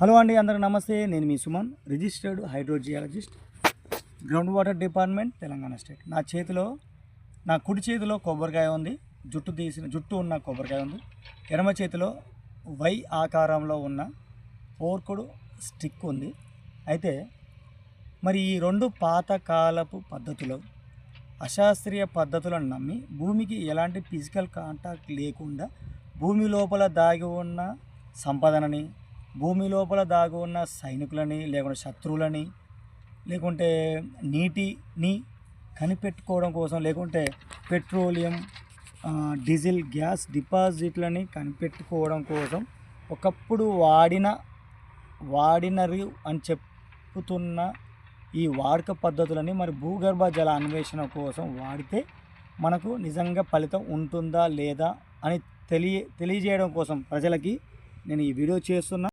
Hello అండి అందరికి నమస్తే. నేను మీ Suman registered hydrogeologist ground water department Telangana state. నా చేతిలో నా కుడి చేతిలో కొబ్బరికాయ ఉంది జుట్టు తీసిన జుట్టు ఉన్న కొబ్బరికాయ ఉంది. ఎడమ చేతిలో వై ఆకారంలో ఉన్న ఫోర్కుడు స్టిక్ ఉంది. అయితే మరి ఈ రెండు పాతకాలపు పద్ధతులు అశాస్త్రీయ పద్ధతులను నమ్మి భూమికి ఎలాంటి ఫిజికల్ కాంటాక్ట్ లేకుండా భూమి లోపల దాగి ఉన్న సంపదనని భూమి లోపల దాగి ఉన్న సైనికులని లేకుంటే శత్రువులని లేకుంటే నీటిని కనిపెట్టుకోవడం కోసం లేకుంటే పెట్రోలియం డీజిల్ గ్యాస్ డిపాజిట్లని కనిపెట్టుకోవడం కోసం ఒకప్పుడు వాడిన వాడినరు అని చెప్పుతున్న ఈ వాడక పద్ధతులని మరి భూగర్భ జల అన్వేషణ కోసం వాడితే మనకు నిజంగా ఫలితం ఉంటుందా లేదా అని తెలియ తెలియజేయడం కోసం ప్రజలకి నేను ఈ వీడియో చేస్తున్నా.